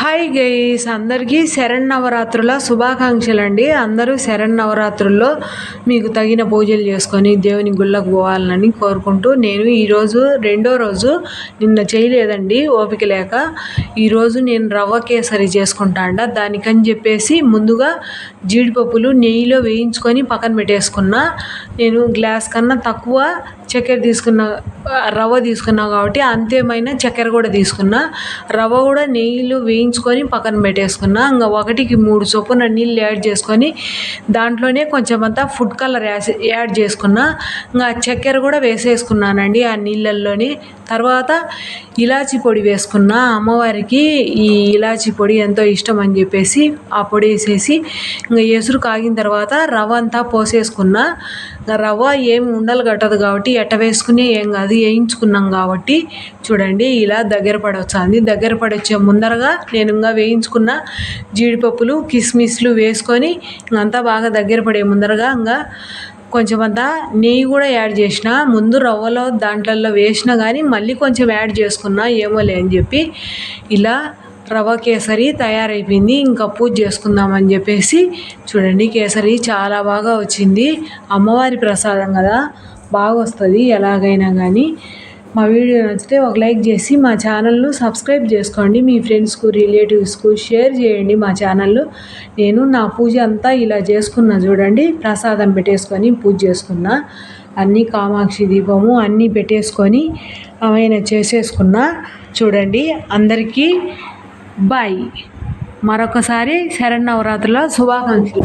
Hi guys అందరికీ శరన్నవరాత్రుల శుభాకాంక్షలు అండి అందరూ శరన్నవరాత్రుల్లో మీకు తగిన పూజలు చేసుకొని దేవుని గుళ్ళకు పోవాలని కోరుకుంటూ నేను ఈరోజు రెండో రోజు నిన్న చేయలేదండి ఓపిక లేక. ఈరోజు నేను రవ్వ కేసరి చేసుకుంటాండ దానికని చెప్పేసి ముందుగా జీడిపప్పులు నెయ్యిలో వేయించుకొని పక్కన పెట్టేసుకున్నా. నేను గ్లాస్ కన్నా తక్కువ చక్కెర తీసుకున్న రవ్వ తీసుకున్నా కాబట్టి అంతేమైనా చక్కెర కూడా తీసుకున్నా. రవ్వ కూడా నెయ్యిలో వేయించుకొని పక్కన పెట్టేసుకున్నా ఇంకా ఒకటికి మూడు చొప్పున నీళ్ళు యాడ్ చేసుకొని దాంట్లోనే కొంచెం అంతా ఫుడ్ కలర్ యాసి యాడ్ చేసుకున్నా ఇంకా చక్కెర కూడా వేసేసుకున్నానండి ఆ నీళ్ళల్లోని. తర్వాత ఇలాచి పొడి వేసుకున్నా అమ్మవారికి ఈ ఇలాచి పొడి ఎంతో ఇష్టం అని చెప్పేసి ఆ పొడి వేసేసి ఇంకా ఎసురు కాగిన తర్వాత రవ్వ అంతా పోసేసుకున్నా. రవ్వ ఏం ఉండలు కట్టదు కాబట్టి ఎట్ట వేసుకునే ఏం కాదు వేయించుకున్నాం కాబట్టి చూడండి ఇలా దగ్గర పడొచ్చింది. దగ్గర పడొచ్చే ముందరగా నేనుగా వేయించుకున్న జీడిపప్పులు కిస్మిస్లు వేసుకొని అంతా బాగా దగ్గర పడే ముందరగా ఇంకా కొంచెం అంతా నెయ్యి కూడా యాడ్ చేసిన ముందు రవ్వలో దాంట్లలో వేసిన కానీ మళ్ళీ కొంచెం యాడ్ చేసుకున్నా ఏమోలే అని చెప్పి ఇలా రవ్వ కేసరి తయారైపోయింది. ఇంకా పూజ చేసుకుందామని చెప్పేసి చూడండి కేసరి చాలా బాగా వచ్చింది. అమ్మవారి ప్రసాదం కదా బాగా వస్తుంది ఎలాగైనా కానీ మా వీడియో నచ్చితే ఒక లైక్ చేసి మా ఛానల్ను సబ్స్క్రైబ్ చేసుకోండి. మీ ఫ్రెండ్స్కు రిలేటివ్స్కు షేర్ చేయండి మా ఛానల్ నేను నా పూజ అంతా ఇలా చేసుకున్నా చూడండి. ప్రసాదం పెట్టేసుకొని పూజ చేసుకున్నా. అన్నీ కామాక్షి దీపము అన్నీ పెట్టేసుకొని ఆమె చేసేసుకున్నా చూడండి. అందరికీ బాయ్. మరొకసారి శరన్నవరాత్రుల శుభాకాంక్షలు.